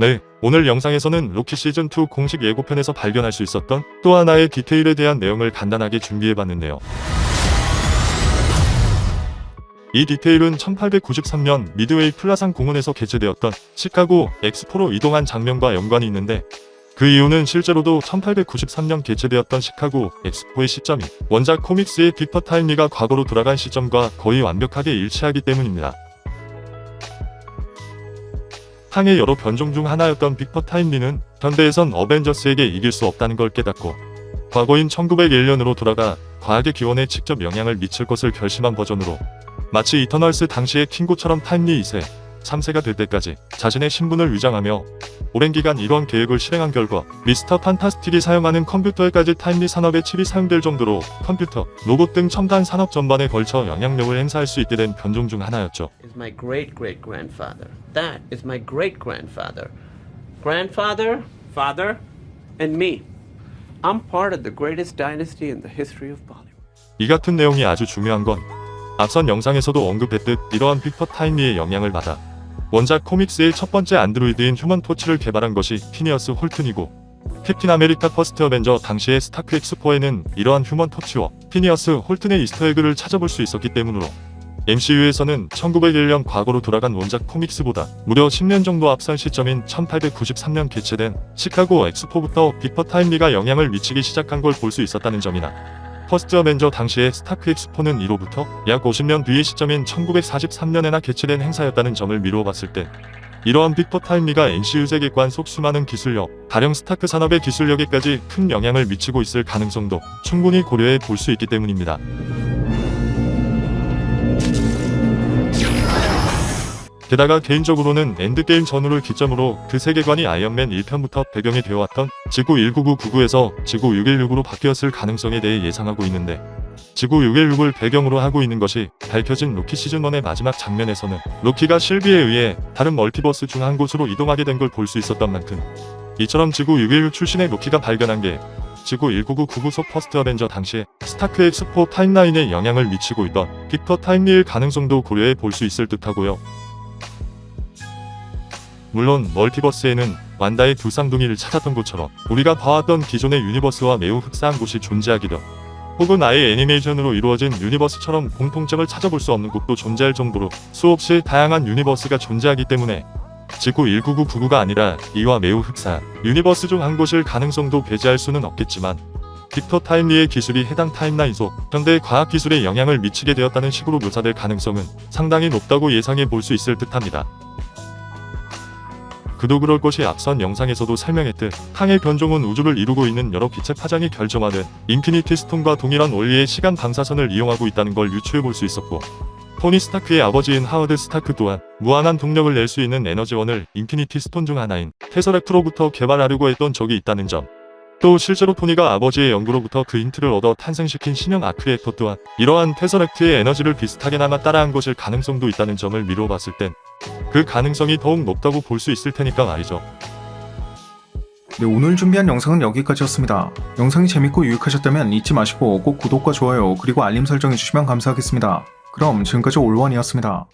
네, 오늘 영상에서는 로키 시즌2 공식 예고편에서 발견할 수 있었던 또 하나의 디테일에 대한 내용을 간단하게 준비해봤는데요. 이 디테일은 1893년 미드웨이 플라산 공원에서 개최되었던 시카고 엑스포로 이동한 장면과 연관이 있는데 그 이유는 실제로도 1893년 개최되었던 시카고 엑스포의 시점이 원작 코믹스의 빅터 타임리가 과거로 돌아간 시점과 거의 완벽하게 일치하기 때문입니다. 항의 여러 변종 중 하나였던 빅터 타임리는 현대에선 어벤져스에게 이길 수 없다는 걸 깨닫고 과거인 1901년으로 돌아가 과학의 기원에 직접 영향을 미칠 것을 결심한 버전으로 마치 이터널스 당시의 킹고처럼 타임리 2세, 3세가 될 때까지 자신의 신분을 위장하며 오랜 기간 이러한 계획을 실행한 결과 미스터 판타스틱이 사용하는 컴퓨터에까지 타임리 산업의 칩이 사용될 정도로 컴퓨터, 로봇 등 첨단 산업 전반에 걸쳐 영향력을 행사할 수 있게 된 변종 중 하나였죠. is my great great grandfather. That is my great grandfather. Grandfather, father, and me. I'm part of the greatest dynasty in the history of Bollywood. 이 같은 내용이 아주 중요한 건 앞선 영상에서도 언급했듯 이러한 빅터 타임리의 영향을 받아 원작 코믹스의 첫 번째 안드로이드인 휴먼 토치를 개발한 것이 피니어스 홀튼이고 캡틴 아메리카 퍼스트 어벤져 당시의 스타크 엑스포에는 이러한 휴먼 토치와 피니어스 홀튼의 이스터에그를 찾아볼 수 있었기 때문으로 MCU에서는 1901년 과거로 돌아간 원작 코믹스보다 무려 10년 정도 앞선 시점인 1893년 개최된 시카고 엑스포부터 빅터 타임리가 영향을 미치기 시작한 걸 볼 수 있었다는 점이나 퍼스트 어벤져 당시의 스타크 엑스포는 이로부터 약 50년 뒤의 시점인 1943년에나 개최된 행사였다는 점을 미루어 봤을 때 이러한 빅터 타임리가 NCU 세계관 속 수많은 기술력, 가령 스타크 산업의 기술력에까지 큰 영향을 미치고 있을 가능성도 충분히 고려해 볼 수 있기 때문입니다. 게다가 개인적으로는 엔드게임 전후를 기점으로 그 세계관이 아이언맨 1편부터 배경이 되어왔던 지구 19999에서 지구 616으로 바뀌었을 가능성에 대해 예상하고 있는데 지구 616을 배경으로 하고 있는 것이 밝혀진 로키 시즌1의 마지막 장면에서는 로키가 실비에 의해 다른 멀티버스 중 한 곳으로 이동하게 된 걸 볼 수 있었던 만큼 이처럼 지구 616 출신의 로키가 발견한 게 지구 19999 속 퍼스트 어벤져 당시에 스타크 엑스포 타임라인에 영향을 미치고 있던 빅터 타임리일 가능성도 고려해 볼 수 있을 듯하고요. 물론 멀티버스에는 완다의 두 쌍둥이를 찾았던 것처럼 우리가 봐왔던 기존의 유니버스와 매우 흡사한 곳이 존재하기도 혹은 아예 애니메이션으로 이루어진 유니버스처럼 공통점을 찾아볼 수 없는 곳도 존재할 정도로 수없이 다양한 유니버스가 존재하기 때문에 지구 19999가 아니라 이와 매우 흡사한 유니버스 중 한 곳일 가능성도 배제할 수는 없겠지만 빅터 타임리의 기술이 해당 타임라인 속 현대의 과학기술에 영향을 미치게 되었다는 식으로 묘사될 가능성은 상당히 높다고 예상해 볼 수 있을 듯합니다. 그도 그럴 것이 앞선 영상에서도 설명했듯 항의 변종은 우주를 이루고 있는 여러 빛의 파장이 결정하는 인피니티 스톤과 동일한 원리의 시간 방사선을 이용하고 있다는 걸 유추해 볼 수 있었고 토니 스타크의 아버지인 하워드 스타크 또한 무한한 동력을 낼 수 있는 에너지원을 인피니티 스톤 중 하나인 테서렉트로부터 개발하려고 했던 적이 있다는 점. 또 실제로 토니가 아버지의 연구로부터 그 힌트를 얻어 탄생시킨 신형 아크리액터 또한 이러한 테서렉트의 에너지를 비슷하게나마 따라한 것일 가능성도 있다는 점을 미루어 봤을 땐 그 가능성이 더욱 높다고 볼 수 있을 테니까 말이죠. 네, 오늘 준비한 영상은 여기까지였습니다. 영상이 재밌고 유익하셨다면 잊지 마시고 꼭 구독과 좋아요 그리고 알림 설정 해주시면 감사하겠습니다. 그럼 지금까지 올원이었습니다.